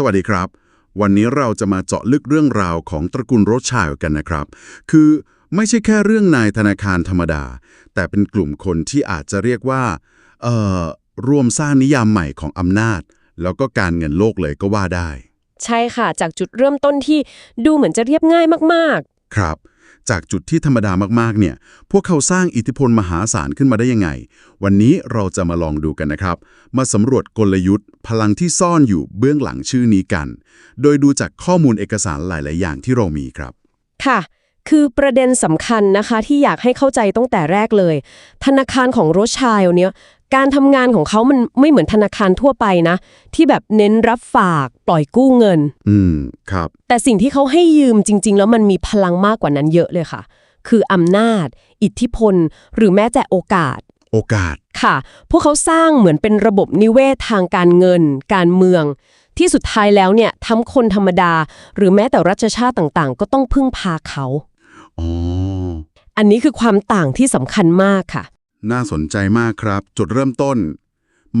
สวัสดีครับ วันนี้เราจะมาเจาะลึกเรื่องราวของตระกูลโรธชัยกันนะครับ คือไม่ใช่แค่เรื่องนายธนาคารธรรมดา แต่เป็นกลุ่มคนที่อาจจะเรียกว่าเอ่อรวมสร้างนิยามใหม่ของอำนาจ แล้วก็การเงินโลกเลยก็ว่าได้ ใช่ค่ะ จากจุดเริ่มต้นที่ดูเหมือนจะเรียบง่ายมากครับ จากจุดที่ธรรมดามากๆเนี่ย พวกเขาสร้างอิทธิพลมหาศาลขึ้นมาได้ยังไง วันนี้เราจะมาลองดูกันนะครับ มาสำรวจกลยุทธ์ พลังที่ซ่อนอยู่เบื้องหลังชื่อนี้กัน โดยดูจากข้อมูลเอกสารหลาย ๆ อย่างที่เรามีครับ ค่ะ คือประเด็นสำคัญนะคะที่อยากให้เข้าใจตั้งแต่แรกเลย ธนาคารของโรชชัยเนี่ย การทำงานของเขามันไม่เหมือนธนาคารทั่วไปนะ ที่แบบเน้นรับฝากปล่อยกู้เงิน อืม ครับ แต่สิ่งที่เขาให้ยืมจริง ๆ แล้วมันมีพลังมากกว่านั้นเยอะเลยค่ะ คืออำนาจ อิทธิพล หรือแม้แต่โอกาส โอกาส ค่ะ พวกเขาสร้างเหมือนเป็นระบบนิเวศทางการเงิน การเมือง ที่สุดท้ายแล้วเนี่ยทั้งคนธรรมดา หรือแม้แต่รัชชาติต่างๆ ก็ต้องพึ่งพาเขาอ๋ออันนี้คือความต่างที่สำคัญมากค่ะ น่าสนใจมากครับ จุดเริ่มต้น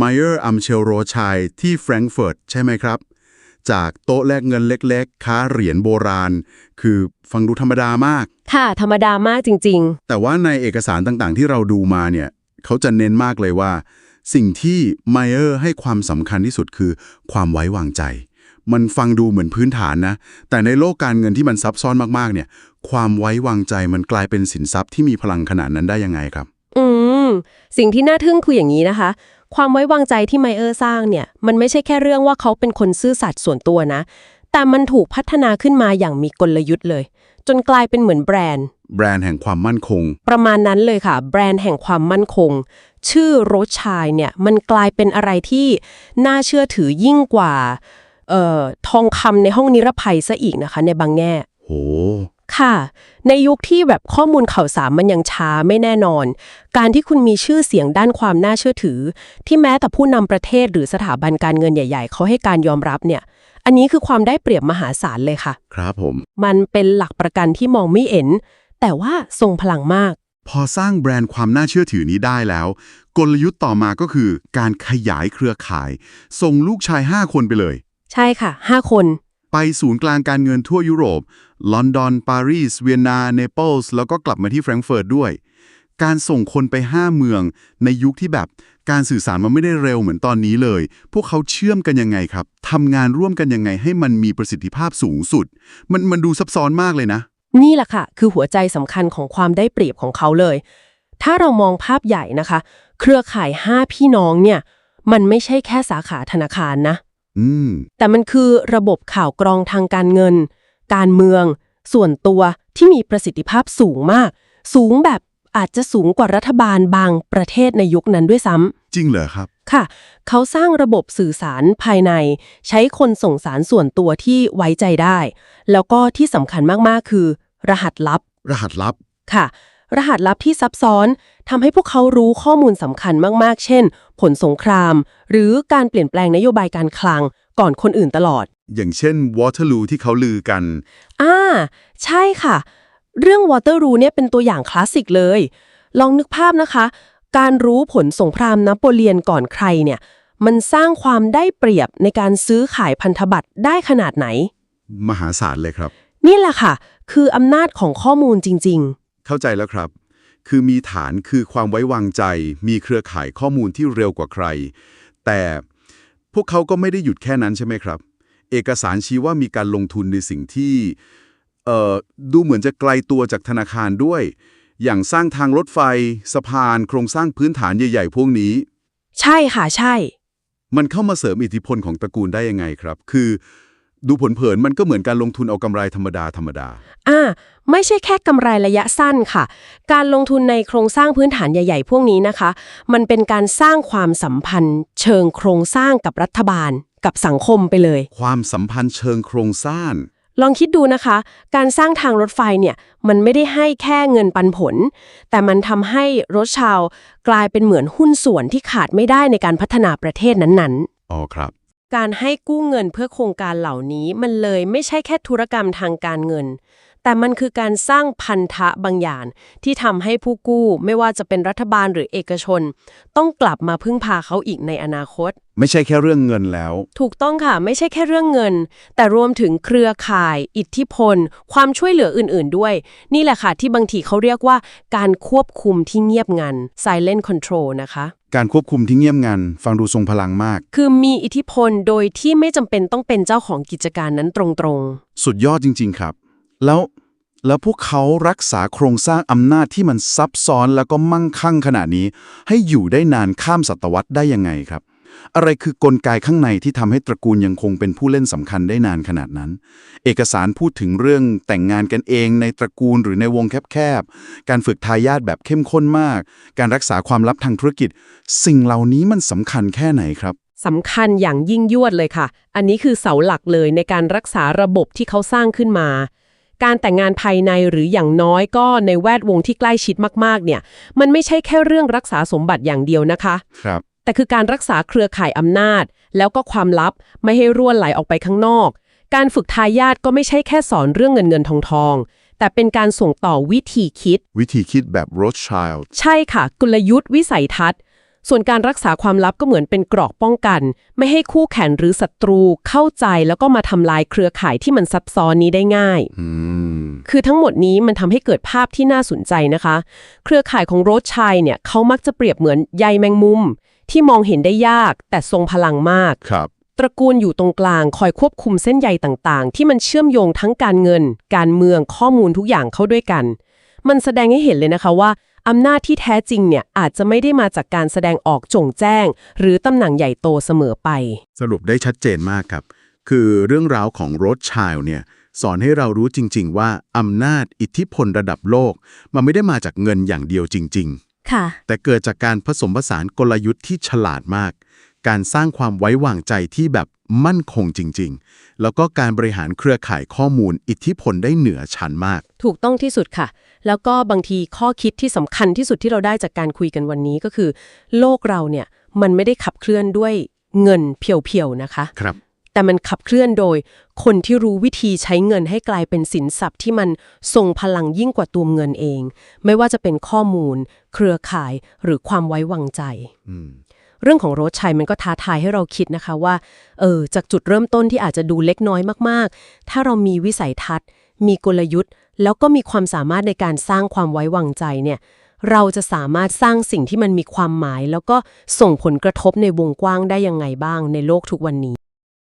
m มเ e อร์อัมเชลโรชัยที่แฟรงก์เฟิร์ตใช่ไหมครับ จากโต๊ะแลกเงินเล็กๆ ค้าเหรียญโบราณ คือฟังดูธรรมดามาก ค่ะ ธรรมดามากจริงแต่ว่าในเอกสารต่างๆ ที่เราดูมาเนี่ย เขาจะเน้นมากเลยว่า สิ่งที่ไมเออร์ให้ความสำคัญที่สุดคือความไว้วางใจ มันฟังดูเหมือนพื้นฐานนะ แต่ในโลกการเงินที่มันซับซ้อนมากๆเนี่ย ความไว้วางใจมันกลายเป็นสินทรัพย์ที่มีพลังขนาดนั้นได้ยังไงครับๆอื ม สิ่งที่น่าทึ่งคืออย่างนี้นะคะ ความไว้วางใจที่ไมเออร์สร้างเนี่ย มันไม่ใช่แค่เรื่องว่าเขาเป็นคนซื่อสัตย์ส่วนตัวนะ แต่มันถูกพัฒนาขึ้นมาอย่างมีกลยุทธ์เลย จนกลายเป็นเหมือนแบรนด์ แบรนด์แห่งความมั่นคง ประมาณนั้นเลยค่ะ แบรนด์แห่งความมั่นคง ชื่อโรสชัยเนี่ย มันกลายเป็นอะไรที่น่าเชื่อถือยิ่งกว่าเอ่อทองคำในห้องนิรภัยซะอีกนะคะ ในบางแง่ โห ค่ะ ในยุคที่แบบข้อมูลข่าวสารมันยังช้าไม่แน่นอน การที่คุณมีชื่อเสียงด้านความน่าเชื่อถือ ที่แม้แต่ผู้นำประเทศหรือสถาบันการเงินใหญ่ ๆ เขาให้การยอมรับเนี่ย อันนี้คือความได้เปรียบมหาศาลเลยค่ะ ครับผม มันเป็นหลักประกันที่มองไม่เห็น แต่ว่าทรงพลังมาก พอสร้างแบรนด์ความน่าเชื่อถือนี้ได้แล้ว กลยุทธ์ต่อมาก็คือ การขยายเครือข่าย ส่งลูกชาย 5 คนไปเลย ใช่ค่ะ 5 คน ไปศูนย์กลางการเงินทั่วยุโรป ลอนดอน ปารีส เวียนนาเนเปิลส์ แล้วก็กลับมาที่แฟรงก์เฟิร์ตด้วย การส่งคนไป 5 เมือง ในยุคที่แบบการสื่อสารมันไม่ได้เร็วเหมือนตอนนี้เลย พวกเขาเชื่อมกันยังไงครับทำงานร่วมกันยังไงให้มันมีประสิทธิภาพสูงสุด มันมันดูซับซ้อนมากเลยนะ นี่แหละค่ะ คือหัวใจสำคัญของความได้เปรียบของเขาเลย ถ้าเรามองภาพใหญ่นะคะ เครือข่าย 5 พี่น้องเนี่ย มันไม่ใช่แค่สาขาธนาคารนะ อืม แต่มันคือระบบข่าวกรองทางการเงิน การเมือง ส่วนตัวที่มีประสิทธิภาพสูงมาก สูงแบบอาจจะสูงกว่ารัฐบาลบางประเทศในยุคนั้นด้วยซ้ำจริงเหรอครับค่ะ เขาสร้างระบบสื่อสารภายใน ใช้คนส่งสารส่วนตัวที่ไว้ใจได้ แล้วก็ที่สำคัญมากๆคือ รหัสลับ รหัสลับ ค่ะ รหัสลับที่ซับซ้อนทำให้พวกเขารู้ข้อมูลสำคัญมากๆ เช่น ผลสงคราม หรือการเปลี่ยนแปลงนโยบายการคลังก่อนคนอื่นตลอด อย่างเช่นวอเตอร์ลูที่เขาลือกัน อ่า ใช่ค่ะ เรื่อง Waterloo เนี่ยเป็นตัวอย่างคลาสสิกเลย ลองนึกภาพนะคะ การรู้ผลสงครามนโปเลียนก่อนใครเนี่ย มันสร้างความได้เปรียบในการซื้อขายพันธบัตรได้ขนาดไหน มหาศาลเลยครับ นี่แหละค่ะ คืออำนาจของข้อมูลจริง เข้าใจแล้วครับ คือมีฐานคือความไว้วางใจ มีเครือข่ายข้อมูลที่เร็วกว่าใคร แต่พวกเขาก็ไม่ได้หยุดแค่นั้นใช่ไหมครับ เอกสารชี้ว่ามีการลงทุนในสิ่งที่เอ่อดูเหมือนจะไกลตัวจากธนาคารด้วย อย่างสร้างทางรถไฟ สะพาน โครงสร้างพื้นฐานใหญ่ ๆ พวกนี้ๆใช่ค่ะใช่ มันเข้ามาเสริมอิทธิพลของตระกูลได้ยังไงครับ คือ ดูผลเผินมันก็เหมือนการลงทุนเอากำไรธรรมดาธรรมดา อ่า ไม่ใช่แค่กำไรระยะสั้นค่ะ การลงทุนในโครงสร้างพื้นฐานใหญ่ ๆ พวกนี้นะคะ มันเป็นการสร้างความสัมพันธ์ เชิงโครงสร้างกับรัฐบาล กับสังคมไปเลย ความสัมพันธ์เชิงโครงสร้าง ลองคิดดูนะคะ การสร้างทางรถไฟเนี่ย มันไม่ได้ให้แค่เงินปันผล แต่มันทำให้รถชาว กลายเป็นเหมือนหุ้นส่วนที่ขาดไม่ได้ในการพัฒนาประเทศนั้นๆ อ๋อครับ การให้กู้เงินเพื่อโครงการเหล่านี้มันเลยไม่ใช่แค่ธุรกรรมทางการเงิน แต่มันคือการสร้างพันธะบางอย่าง ที่ทำให้ผู้กู้ไม่ว่าจะเป็นรัฐบาลหรือเอกชน ต้องกลับมาพึ่งพาเขาอีกในอนาคต ไม่ใช่แค่เรื่องเงินแล้ว ถูกต้องค่ะ ไม่ใช่แค่เรื่องเงิน แต่รวมถึงเครือข่าย อิทธิพล ความช่วยเหลืออื่น ๆ ด้วย นี่แหละค่ะที่บางทีเขาเรียกว่า การควบคุมที่เงียบงัน silent control นะคะการควบคุมที่เงียบงันฟังดูทรงพลังมาก คือมีอิทธิพลโดยที่ไม่จำเป็นต้องเป็นเจ้าของกิจการนั้นตรงสุดยอดจริง ๆ ครับ แล้วแล้วพวกเขารักษาโครงสร้างอำนาจที่มันซับซ้อนแล้วก็มั่งคั่งขนาดนี้ ให้อยู่ได้นานข้ามศตวรรษได้ยังไงครับ อะไรคือกลไกข้างในที่ทำให้ตระกูลยังคงเป็นผู้เล่นสำคัญได้นานขนาดนั้น เอกสารพูดถึงเรื่องแต่งงานกันเองในตระกูลหรือในวงแคบๆ การฝึกทายาทแบบเข้มข้นมาก การรักษาความลับทางธุรกิจ สิ่งเหล่านี้มันสำคัญแค่ไหนครับสำคัญอย่างยิ่งยวดเลยค่ะ อันนี้คือเสาหลักเลยในการรักษาระบบที่เขาสร้างขึ้นมา การแต่งงานภายในหรืออย่างน้อยก็ในแวดวงที่ใกล้ชิดมากๆ เนี่ย มันไม่ใช่แค่เรื่องรักษาสมบัติอย่างเดียวนะคะ ครับ แต่คือการรักษาเครือข่ายอำนาจ แล้วก็ความลับไม่ให้ร่วนไหลออกไปข้างนอก การฝึกทายาทก็ไม่ใช่แค่สอนเรื่องเงินเงินทองทองแต่เป็นการส่งต่อวิธีคิด วิธีคิดแบบ Rothschild ใช่ค่ะ กลยุทธ์วิสัยทัศน์ ส่วนการรักษาความลับก็เหมือนเป็นเกราะป้องกัน ไม่ให้คู่แข่งหรือศัตรูเข้าใจแล้วก็มาทำลายเครือข่ายที่มันซับซ้อนนี้ได้ง่ายอืมคือทั้งหมดนี้มันทำให้เกิดภาพที่น่าสนใจนะคะ เครือข่ายของโรธชัยเนี่ยเขามักจะเปรียบเหมือนใยแมงมุม ที่มองเห็นได้ยากแต่ทรงพลังมากครับตระกูลอยู่ตรงกลางคอยควบคุมเส้นใยต่างๆ ที่มันเชื่อมโยงทั้งการเงิน การเมืองข้อมูลทุกอย่างเข้าด้วยกัน มันแสดงให้เห็นเลยนะคะว่า อำนาจที่แท้จริงเนี่ยอาจจะไม่ได้มาจากการแสดงออกจงแจ้ง หรือตำแหน่งใหญ่โตเสมอไป สรุปได้ชัดเจนมากครับ คือเรื่องราวของโรดชัยเนี่ยสอนให้เรารู้จริง ๆ ว่าอำนาจอิทธิพลระดับโลก มันไม่ได้มาจากเงินอย่างเดียวจริงค่ะๆแต่เกิดจากการผสมผสานกลยุทธ์ที่ฉลาดมาก การสร้างความไว้วางใจที่แบบ มั่นคงจริง ๆ แล้วก็การบริหารเครือข่ายข้อมูลอิทธิพลได้เหนือชั้นมาก ถูกต้องที่สุดค่ะ แล้วก็บางทีข้อคิดที่สำคัญที่สุดที่เราได้จากการคุยกันวันนี้ก็คือ โลกเราเนี่ยมันไม่ได้ขับเคลื่อนด้วยเงินเพียวๆนะคะ ครับ แต่มันขับเคลื่อนโดย คนที่รู้วิธีใช้เงินให้กลายเป็นสินทรัพย์ที่มันทรงพลังยิ่งกว่าตัวเงินเอง ไม่ว่าจะเป็นข้อมูล เครือข่ายหรือความไว้วางใจ อืม เรื่องของโรสชัยมันก็ท้าทายให้เราคิดนะคะว่าเออจากจุดเริ่มต้นที่อาจจะดูเล็กน้อยมากๆ ถ้าเรามีวิสัยทัศน์ มีกลยุทธ์ แล้วก็มีความสามารถในการสร้างความไว้วางใจเนี่ยเราจะสามารถสร้างสิ่งที่มันมีความหมาย แล้วก็ส่งผลกระทบในวงกว้างได้ยังไงบ้างในโลกทุกวันนี้